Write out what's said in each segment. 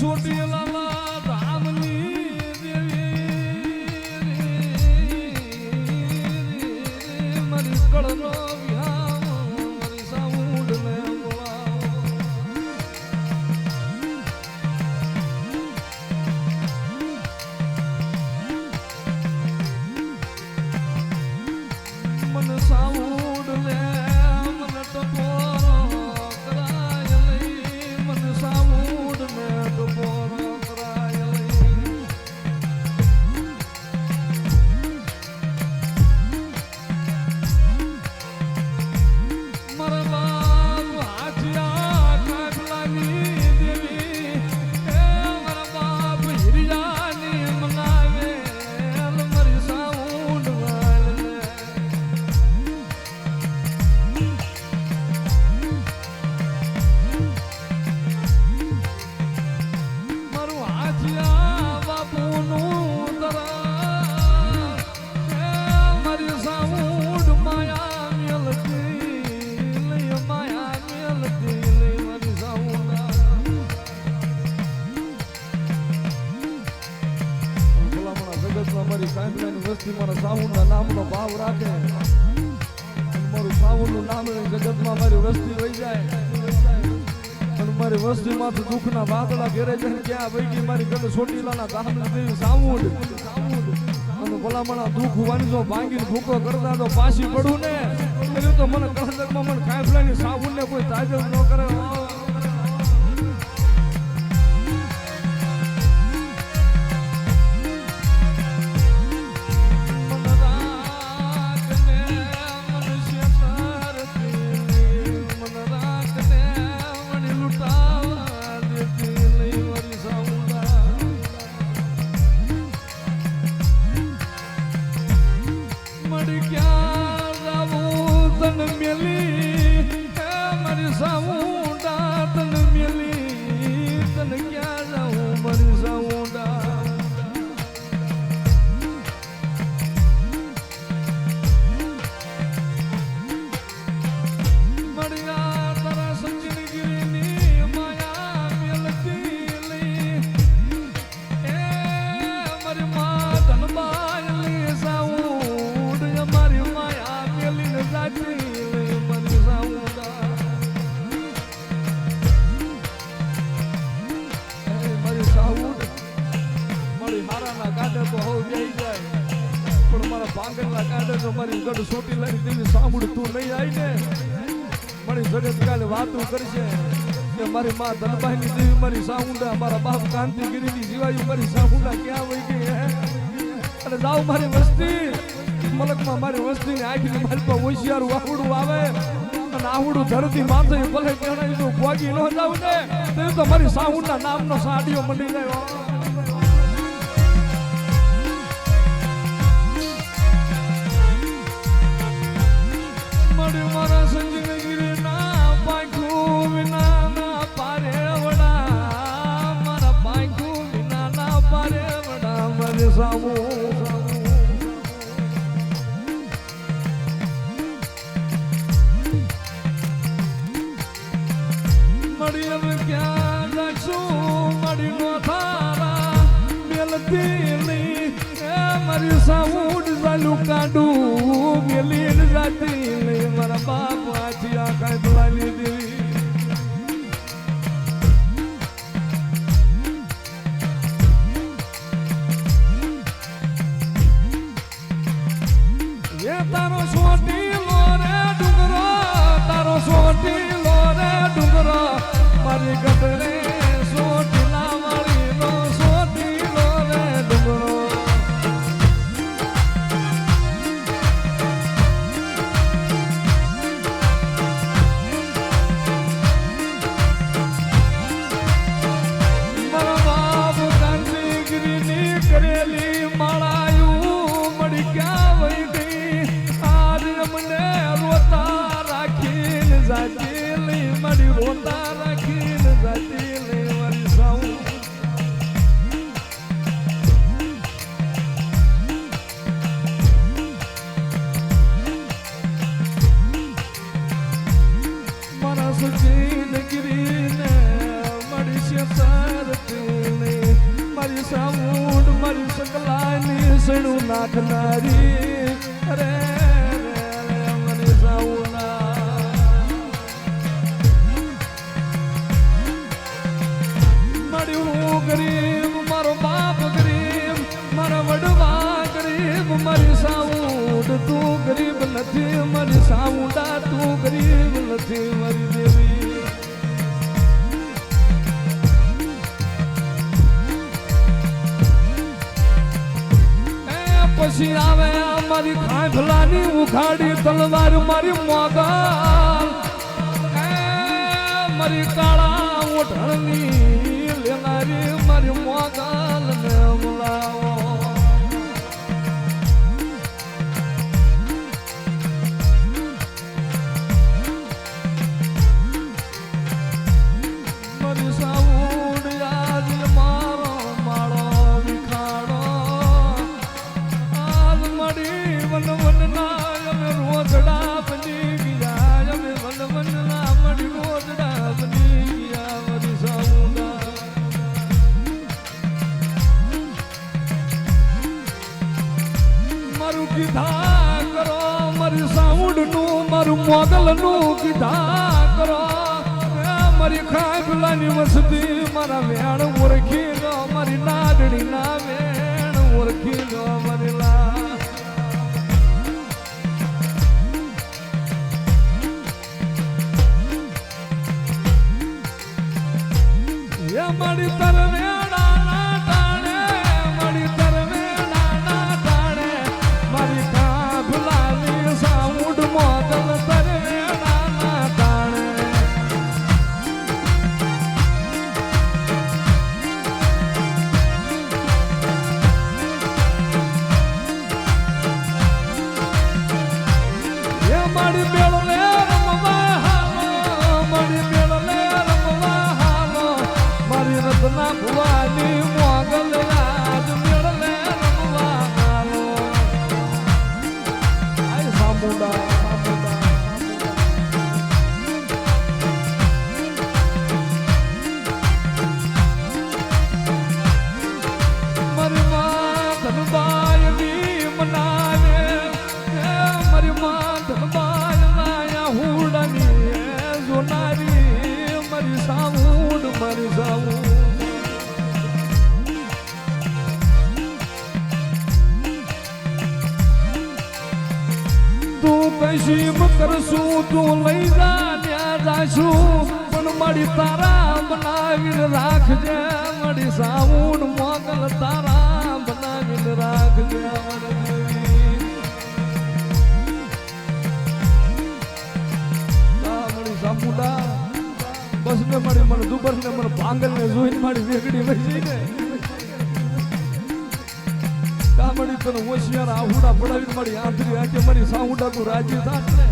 સોટી વસ્તી મારા સાઉન્ડના નામનો ભાવ રાખે. મારું સાઉન્ડનું નામ જગતમાં મારી વસ્તી વહી જાય. અને મારી વસ્તીમાંથી દુઃખના વાદળા ઘેરે જઈને ક્યાં વહી ગઈ મારી ગઢ સોટીલાના કામ નથી સાઉન્ડ અને ભલામણા દુઃખ વાંચો ભાંગીને ભૂકો કરતા તો પાછી પડું ને. કર્યું તો મને કળંદરમાં મને કાંફલાની સાબુન ને કોઈ તાજર ન કરે. જગત કાલે વાતો કરશે કે મારી માં ધનબાઈની દેવી મારી સાઉંડા મારા બાપ કાંતિગીરીની જીવાયું મારી સાઉંડા ક્યાં વહી ગઈ અને જાવ મારી વસ્તી, મલકમાં મારી વસ્તીની આંખની મારી પર હોશિયારું આવડું આવે અને આવડું ધરતી માથે ભલે કહેવાય તો ભોગી ન જાવ ને, તે તો મારી સાઉંડા નામનો સાડીઓ મંડી હો. મળ્યું મારા મારે સામુ મળી હવે ક્યાં રાખશું મળી નો થારા મેલતી નહીં એ મારી સાઉન્ડ ચાલુ કાઢું મેલી જાતી નહીં મારા બાપ નાખનારી અરે રે મળ્યું ગરીબ, મારો બાપ ગરીબ, મારા વડવા ગરીબ, મારી સાઉડ તું ગરીબ નથી, મારી સાઉડા તું ગરીબ નથી, મારી દેવી. આ મારી ખાંભલાની ઉખાડી તલવાર મારી મોગલ. મારી કાળા ઓઢણની લેનારી મારી મોગલ ને No. રત્ના ભુવાની મોગલ કરશું તું લઈ જા, ત્યાં જાશું પણ મારી તારા બનાવીને રાખજે મળી સાઉન્ડ મોગલ તારા બનાવીને રાખજે. સામુડા. બસ ને મારી મને દુબર ને મને ભાંગલ ને જોઈને મારી વેગડી તને હોશિયાર આહુડા પડાવીને મારી આંતરી આંખે મારી સાહુડા તું રાજી થાત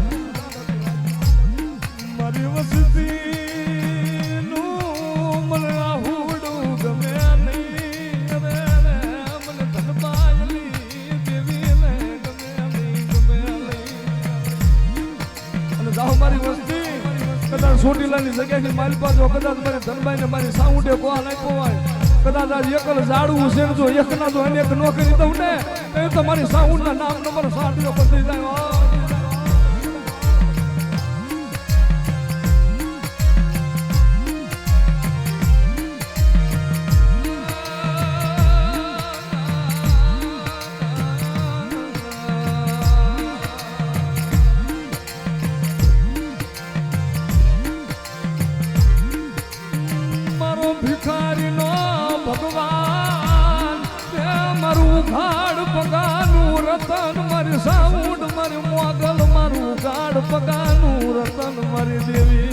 કદાચ ચોટીલાની મારી પાસે કદાચ મારી ધનભાઈને મારી સાઉન્ડે કોલ આપ્યો હોય, કદાચ આજ એકલ ઝાડવું છે જો એકના જો અનેક નોકરી દઉં ને એ તો મારી ના નામ નંબર સાંભળ્યો થઈ જાય. હો. મારો ભિખારી નો ભગવાન મારું ગાઢ પગાનું રતન મારી સાઉન્ડ મારી મોગલ મારું ગાઢ પગાનું રતન મારી દેવી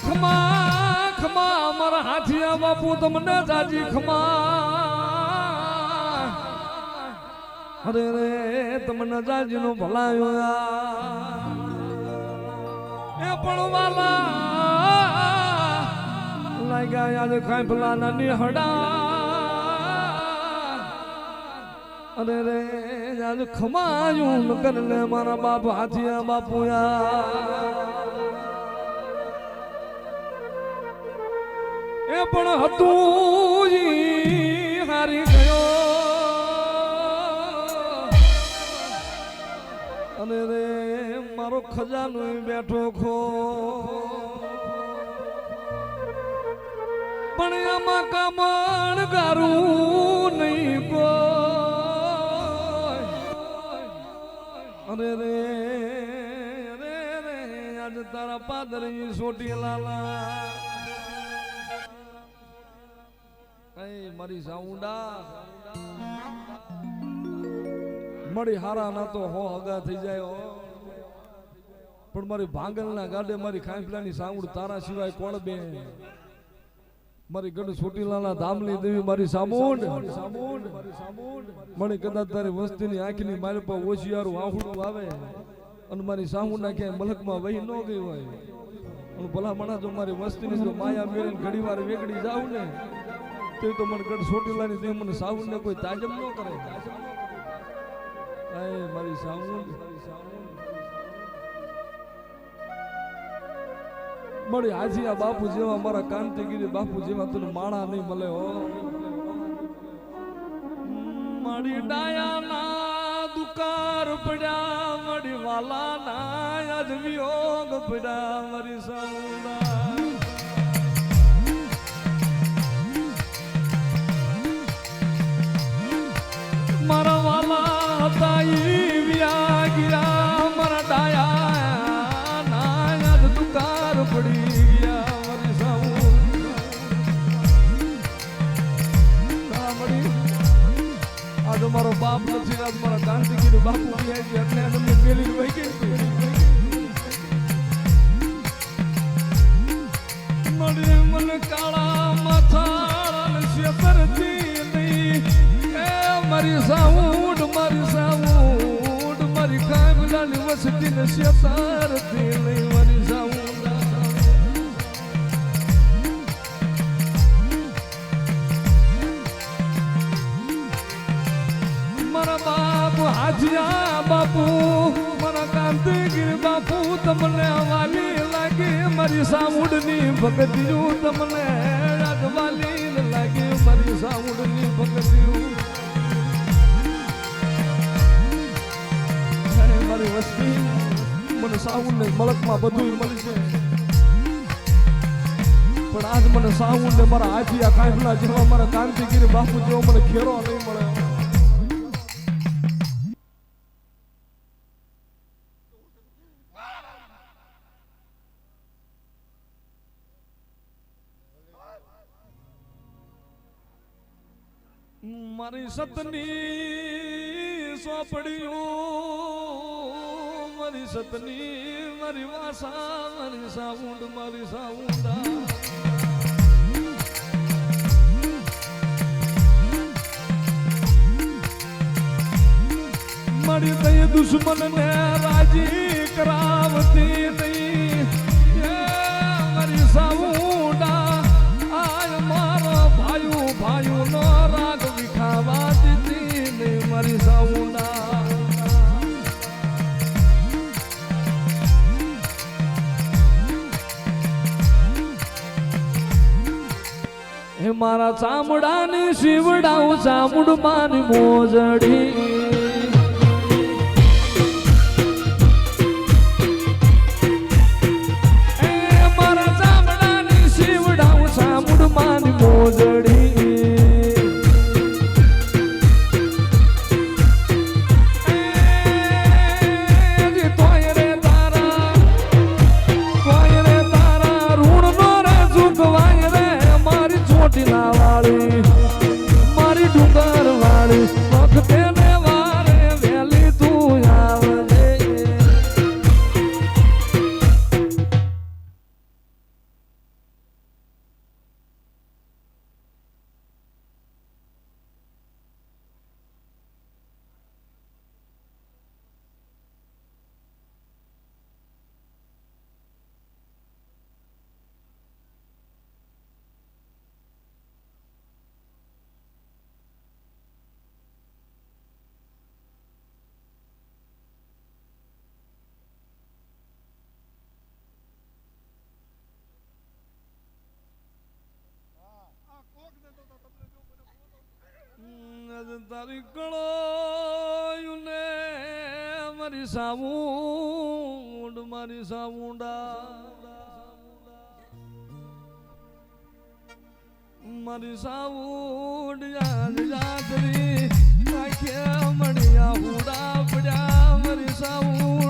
ખમા ખમા, મારા હાથિયા બાપુ, તમને જાજી ખમા અરે રે, તમને જાજી નો ભલાયો એ પણ વાલા. લાગ્યા યાદ ખાઈ ભલાના નિહડા. અરે રે, યાદ ખમાયું કરને મારા બાપ હાથિયા બાપુયા. એ પણ હતું હારી અને રે, મારો ખજાનો બેઠો ખો. પણ આમાં કમણ ગારું નહીં કો અરે રે રે રે, આજ તારા પાદરી સોટી લાલા. મારી સાઉન્ડા મળી હારા ના તો હો હગા થઈ જાય હો. પણ મારી ભાંગલના ગાડે મારી ખાંફલાની સાંગુડ તારા સિવાય કોણ બે? મારી ગઢ છોટીલાલા ધામલી દેવી મારી સામુંડ. મને કદાચ તારી વસ્તીની આંખની મારી પર ઓશિયારું આહુડું આવે અને મારી સામુંડા ક્યાંય મલકમાં વહી ન ગઈ હોય. અને ભલા મણા જો મારી વસ્તીની જો માયા મેળીને ઘડી વાર વેગડી જાઉં ને તે તો મને ગઢ છોટીલાની દેવ મને સાવુંડને કોઈ તાજમ ન કરે. આય મારી સાઉન્ડ મળી હાજી આ બાપુ જેવા મારા કાંતિગીરી બાપુ જેવા તને માળા નહીં મળે હો. મારી ડાયાના દુકાર પડ્યા વાલાના આજ વિયોગ પડ્યા, મારી સાઉન્ડા આજ મારો બાપ નથી આજ મારા કીધું બાપુ એટલે એમને પેલી વહી ગઈ મારી મન કાળા માથા શેતરતી નહીં. એ મારી સાઉડ મારી સાઉડ, મારી કાંગલાની વસતી ને શેતરતી નહીં. હાજિયા બાપુ, મારા કાંતિગીર બાપુ, તમને વાલી લાગે, મારી સામુડની ભગતિયું તમને વાલી લાગે, મારી સામુડની ભગતિયું હે મારી વસ્તી, મને સાઉન્ડ મલકમાં બધું છે. પણ આજ મને સાઉન્ડ મારા આ કાંઠલા જેવા મારા કાંતિગીરી બાપુ જેવો મને ખેરો નહીં મળે. મારી સતની સોપડીઓ, મારી સતની મારી વાસા, મારી સાઉન્ડ મારી સાઉન્ડા મારી દય દુશ્મન ને રાજી કરાવતી નહીં મારા ચામડાની શિવડાવું ચામુડ માની મોજડી તારી કળોયુને મારી સામુંડ, મારી સામુંડા. મારી સાઉડ યાદ યાદરી આંખે મળ્યા હુડા પડ્યા, મારી સાઉડ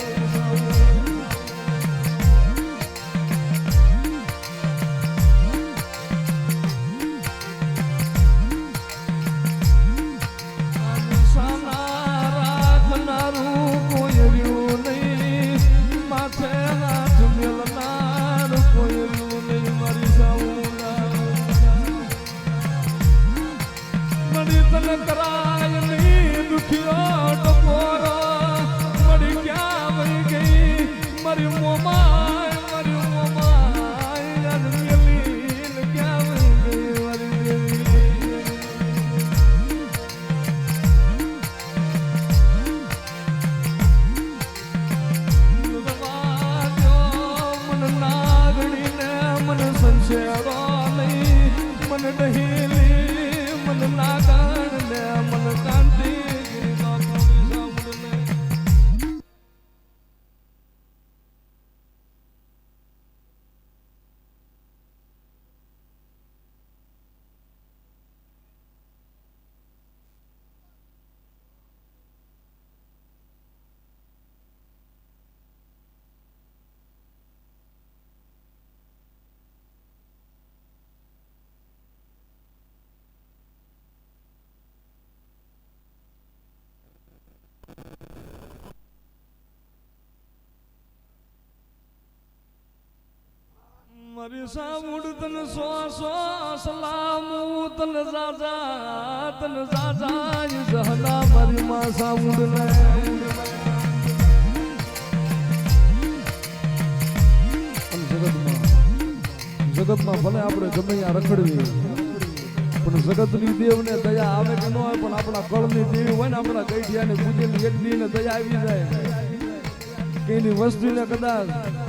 મારી સામુડ તન સો સો, સલામુ તન જાજા તન જાજા ઈ જહલા મારી માં સામુડ ને જગતમાં ભલે આપણે ગમે ત્યાં રખડવી, પણ જગતની દેવને દયા આવે કે ન આવે, પણ આપણા કળની દેવી હોય ને, આપણા ગઈઢિયાને પૂજેલી એક દીને દયા આવી જાય કે એની વસ્તુને કદાચ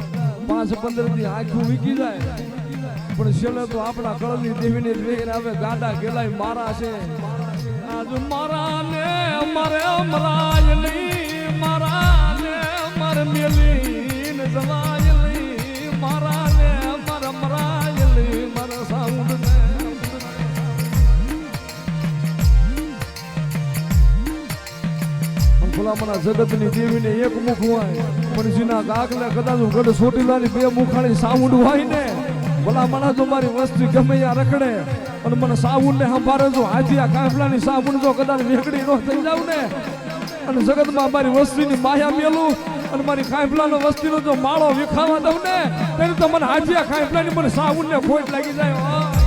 પાંચ પંદરથી આખું વીકી જાય. પણ છેલ્લે તો આપણા કળની દેવીને જ વેગીને આવે, ગાડા ગેલાય મારા છે. આજ મારા ને મારે અમરાય નહીં મારા ને મારે મેલી ને જવાયલી મારા ને મારે મરાય મર સાઉન્ડ ને ભલામણા જગતની દેવીને એક મુખ હોય. જેના કાકને કદાચ ગઢ સોટીલાની બે મુખાણી સાઉન્ડ હોય ને ભલામણા જો મારી વસ્તી ગમે ત્યાં રખડે. અને મને સાઉન્ડ ને સંભાળે જો હાથી આ કાફલાની સાઉન્ડ જો કદાચ વેગડી નો થઈ જાવ ને. અને જગતમાં મારી વસ્તીની માયા મેલું, અને મારી કાફલાનો વસ્તીનો જો માળો વિખાવા દઉં ને, ત્યારે તો મને હાજી આ કાફલાની મને સાઉન્ડ ને ખોટ લાગી જાય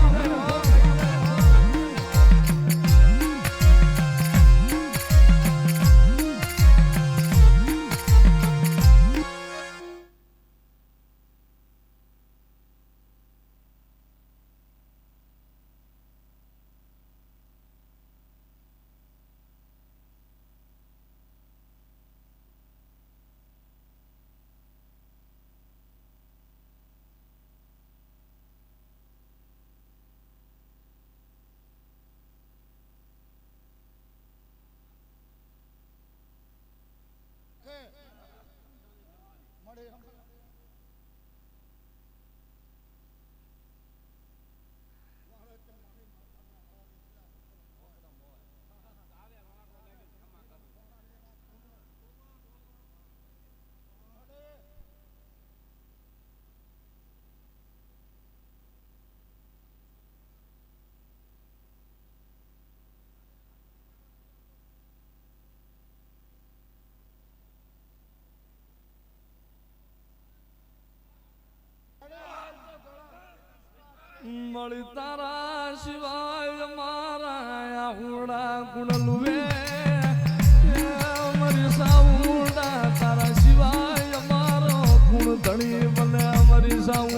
મળી તારા શિવાય મારા આહુડા ગુણ લુવે મરી સાઉડા તારા શિવાય મારો ગુણ ધણી. મને મરી સાઉ